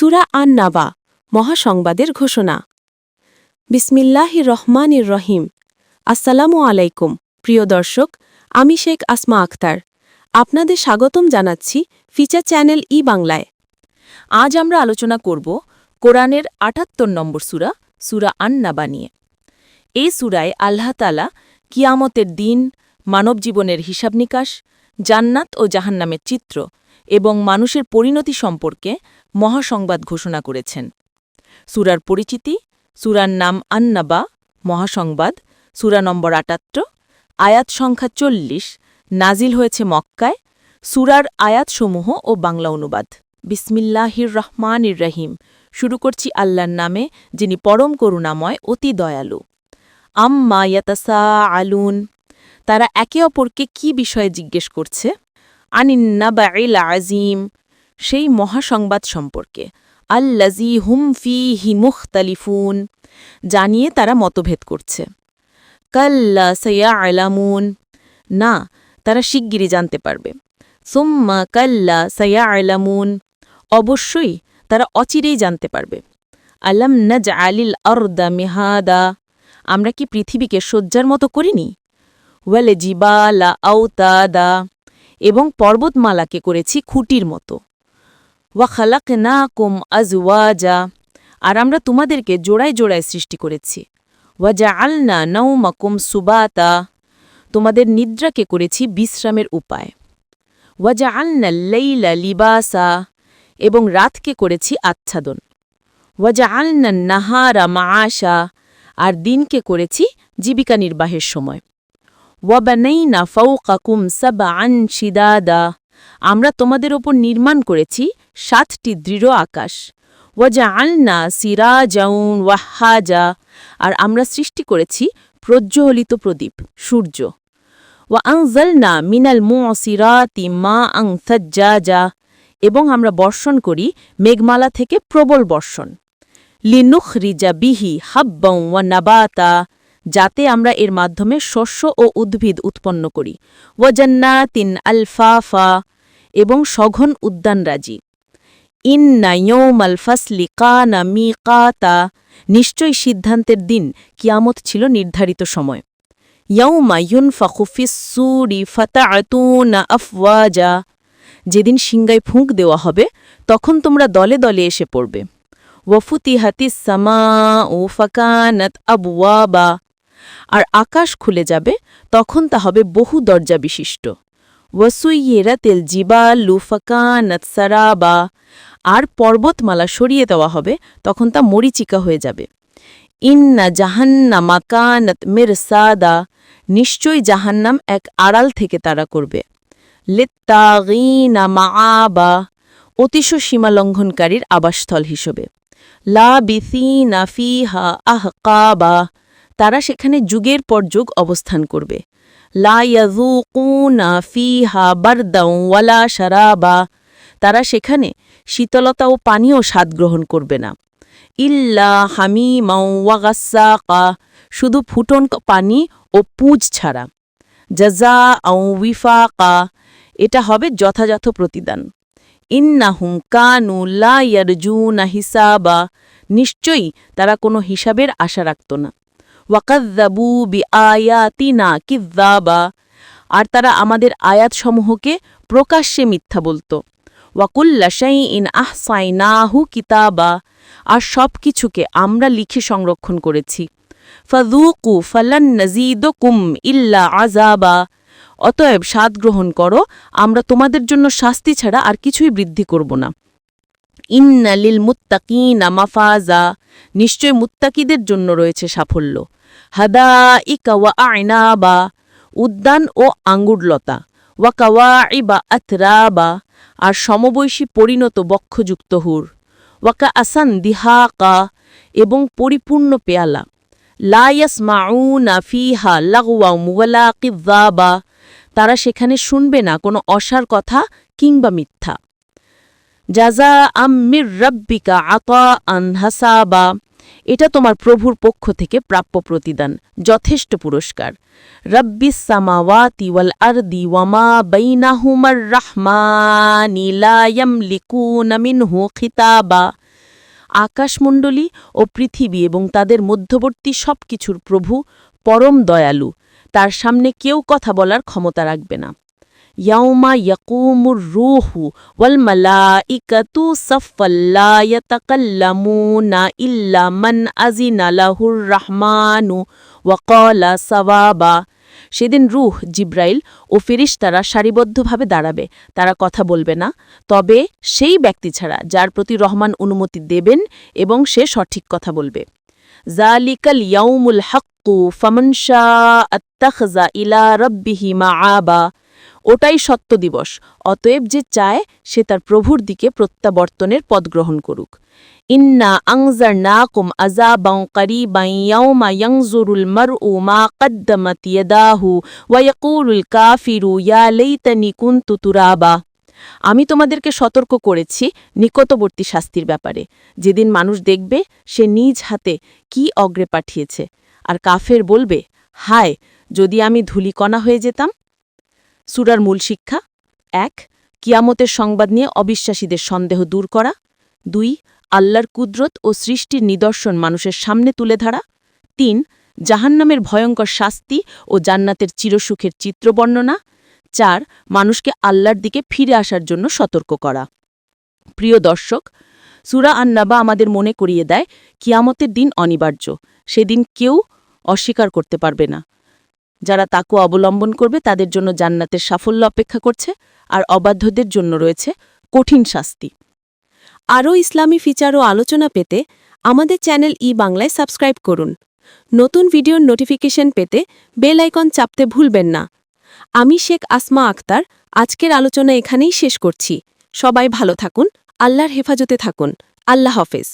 সুরা আন নাবা মহাসংবাদের ঘোষণা। বিসমিল্লাহির রহমানির রহিম আসসালামু আলাইকুম, প্রিয় দর্শক, আমি শেখ আসমা আখতার। আপনাদের স্বাগতম জানাচ্ছি ফিচার চ্যানেল ই বাংলায় আজ আমরা আলোচনা করব কোরআনের আটাত্তর নম্বর সুরা সুরা আন নাবা নিয়ে। এই সুরায় আল্লাহ তালা কিয়ামতের দিন মানব জীবনের হিসাব নিকাশ জান্নাত ও জাহান্নামের চিত্র এবং মানুষের পরিণতি সম্পর্কে মহাসংবাদ ঘোষণা করেছেন। সুরার পরিচিতি, সুরার নাম আন্নাবা, মহাসংবাদ, সুরা নম্বর আটাত্তর, আয়াত সংখ্যা চল্লিশ, নাজিল হয়েছে মক্কায়, সুরার আয়াতসমূহ ও বাংলা অনুবাদ। বিসমিল্লাহির রহমানির রহিম। শুরু করছি আল্লাহর নামে, যিনি পরম করুণাময়, অতি দয়ালু। আম্মা ইয়াতাসা আলুন তারা একে অপরকে কি বিষয়ে জিজ্ঞেস করছে? আনিন্নাবাইল আজিম, সেই মহাসংবাদ সম্পর্কে। আল্লাজি হুম ফি হিমুখতালিফুন জানিয়ে তারা মতভেদ করছে। কাল্লা সৈয়া আলামুন না, তারা শিগগিরই জানতে পারবে। সুম্মা কাল্লা সৈয়া আলামুন অবশ্যই তারা অচিরেই জানতে পারবে। আলম নজ আলিল অর্দা মেহাদা, আমরা কি পৃথিবীকে শয্যার মতো করিনি? ওয়ালে জিবালা আউতাদা এবং পর্বতমালাকে করেছি খুঁটির মতো। ওয়া খালাক না কুম আজওয়াজা, আর আমরা তোমাদেরকে জোড়ায় জোড়ায় সৃষ্টি করেছি। ওয়াজা আলনা নৌ নৌমাকুম সুবাতা, তোমাদের নিদ্রাকে করেছি বিশ্রামের উপায়। ওয়াজা আলনা লেইলা লিবাসা, এবং রাতকে করেছি আচ্ছাদন। ওয়াজা আলনা নাহারা মাআশা, আর দিনকে করেছি জীবিকা নির্বাহের সময়। ওয়াবানাইনা ফৌকাকুম সাবা আন শিদাদা আমরা তোমাদের ওপর নির্মাণ করেছি সাতটি দৃঢ় আকাশ। ওয়াজা আলনা সিরা জাউন ওয়াহাজা আর আমরা সৃষ্টি করেছি প্রজ্জ্বলিত প্রদীপ, সূর্য। ওয়া আংজলনা মিনাল মুসিরাতি মা আং সজ্জাজা এবং আমরা বর্ষণ করি মেঘমালা থেকে প্রবল বর্ষণ। লিনুখরিজা বিহি হাব্বং ওয়া নাবাতা যাতে আমরা এর মাধ্যমে শস্য ও উদ্ভিদ উৎপন্ন করি। ওয়াজান্নাতিন আলফাফা এবং সঘন উদ্যানরাজি ইন্না ইয়ৌমাল ফাসলি কানা মি কাতা নিশ্চয়ই সিদ্ধান্তের দিন কিয়ামত ছিল নির্ধারিত সময়। ইয়ৌমা ইউনফাখুফিস সুরি ফাতাআতুনা আফওয়াজা। যেদিন সিংগায় ফুঁক দেওয়া হবে, তখন তোমরা দলে দলে এসে পড়বে। ওয়ফুতিহাতিস সামা ও ফাকানাত আবওয়াবা। আর আকাশ খুলে যাবে, তখন তা হবে বহু দরজা বিশিষ্ট। ওয়াসুইয়েরা তেল জিবা লুফাকানাত বা আর পর্বতমালা সরিয়ে দেওয়া হবে, তখন তা মরিচিকা হয়ে যাবে। ইন্না জাহান্না মাকানাত মিরসাদা, নিশ্চয়ই জাহান্নাম এক আড়াল থেকে তারা করবে। লিত্তাগিনা মাআবা, অতিশ সীমালঙ্ঘনকারীর আবাসস্থল হিসেবে। লা বিসিনা ফিহা আহকাবা তারা সেখানে যুগের পর যুগ অবস্থান করবে। লা ওয়ালা শারাবা। তারা সেখানে শীতলতা ও পানীয় স্বাদ গ্রহণ করবে না। ইল্লা হামিমাও ওয়াগাসাকা শুধু ফুটন পানি ও পুজ ছাড়া। জাজা আউ উইফাকা এটা হবে যথাযথ প্রতিদান। ইন্নাহুম কানু লা ইয়ারজুনা হিসাবা। নিশ্চয়ই তারা কোনো হিসাবের আশা রাখত না। ওয়াকাদ্দাবু বি আয়াতিনা কিদ্দাবা আর তারা আমাদের আয়াতসমূহকে প্রকাশ্যে মিথ্যা বলত। ওয়াকুল্লা শাই ইন আহসাইনাহু কিতাবা। আর সব কিছুকে আমরা লিখে সংরক্ষণ করেছি। ফাদুকু ফালান নজিদকুম ইল্লা আজাবা অতএব স্বাদ গ্রহণ করো, আমরা তোমাদের জন্য শাস্তি ছাড়া আর কিছুই বৃদ্ধি করব না। ইন্না লিল মুত্তাকিনা মাফাজা। নিশ্চয় মুত্তাকিদের জন্য রয়েছে সাফল্য। হাদা ইকা ওয়া আয়নাবা উদ্যান ও আঙ্গুরলতা, ওয়া কাওয়া ইবা আথরাবা, আর সমবয়সী পরিণত বক্ষযুক্ত হুর ওয়াকা আসান দিহাকা, এবং পরিপূর্ণ পেয়ালা। লায়াস মাউনা ফিহা লাগওয়া মুগলা কিদ্দাবা তারা সেখানে শুনবে না কোনো অসার কথা কিংবা মিথ্যা। জাজা আম্মির রব্বিকা আতা আনহাসাবা এটা তোমার প্রভুর পক্ষ থেকে প্রাপ্য প্রতিদান, যথেষ্ট পুরস্কার। রব্বিস সামাওয়াতি আরদি ওয়ামা বাইনাহুমার রাহমানি লা ইয়ামলিকুনা মিনহু খিতাবা। আকাশমণ্ডলী ও পৃথিবী এবং তাদের মধ্যবর্তী সব কিছুর প্রভু পরম দয়ালু, তার সামনে কেউ কথা বলার ক্ষমতা রাখবে না। ইয়াউমা ইয়াকুমুর রুহু ওয়াল মালাইকাতু সাফফাল্লা ইয়াতাকাল্লামুনা ইল্লা মান আজিনা লাহুর রাহমানু ওয়া ক্বালা সেদিন রুহ জিব্রাইল ও ফেরিশতারা সারিবদ্ধভাবে দাঁড়াবে। তারা কথা বলবে না। তবে সেই ব্যক্তি ছাড়া যার প্রতি রহমান অনুমতি দেবেন এবং সে সঠিক কথা বলবে। জালিকাল ইয়াউমুল হাক্কু ফামনশা আত্তাখজা ইলা রব্বিহি মাআবা ওটাই সত্য দিবস। অতএব যে চায়, সে তার প্রভুর দিকে প্রত্যাবর্তনের পদ গ্রহণ করুক। ইন্না আংজার নাকুম আজাবাং করিবাং ইয়াউমা ইয়াংজুরুল মারউ মা কদ্দামাত ইয়াদাহু ওয়া ইয়াকুলুল কাফিরু ইয়া লাইতানি কুনতু আমি তোমাদেরকে সতর্ক করেছি নিকটবর্তী শাস্তির ব্যাপারে। যেদিন মানুষ দেখবে, সে নিজ হাতে কি অগ্রে পাঠিয়েছে। আর কাফের বলবে, হায়, যদি আমি ধুলিকণা হয়ে যেতাম সুরার মূল শিক্ষা। এক, কিয়ামতের সংবাদ নিয়ে অবিশ্বাসীদের সন্দেহ দূর করা। দুই, আল্লাহর কুদরত ও সৃষ্টির নিদর্শন মানুষের সামনে তুলে ধরা। তিন, জাহান্নামের ভয়ঙ্কর শাস্তি ও জান্নাতের চিরসুখের চিত্র বর্ণনা। চার, মানুষকে আল্লাহর দিকে ফিরে আসার জন্য সতর্ক করা। প্রিয় দর্শক, সুরা আন্নাবা আমাদের মনে করিয়ে দেয়, কিয়ামতের দিন অনিবার্য। সেদিন কেউ অস্বীকার করতে পারবে না। যারা তাকু অবলম্বন করবে তাদের জন্য জান্নাতের সাফল্য অপেক্ষা করছে আর অবাধ্যদের জন্য রয়েছে কঠিন শাস্তি। আরও ইসলামী ফিচার ও আলোচনা পেতে আমাদের চ্যানেল ই বাংলায় সাবস্ক্রাইব করুন। নতুন ভিডিওর নোটিফিকেশন পেতে বেল আইকন চাপতে ভুলবেন না। আমি শেখ আসমা আক্তার, আজকের আলোচনা এখানেই শেষ করছি। সবাই ভালো থাকুন, আল্লাহর হেফাজতে থাকুন। আল্লাহ হাফেজ।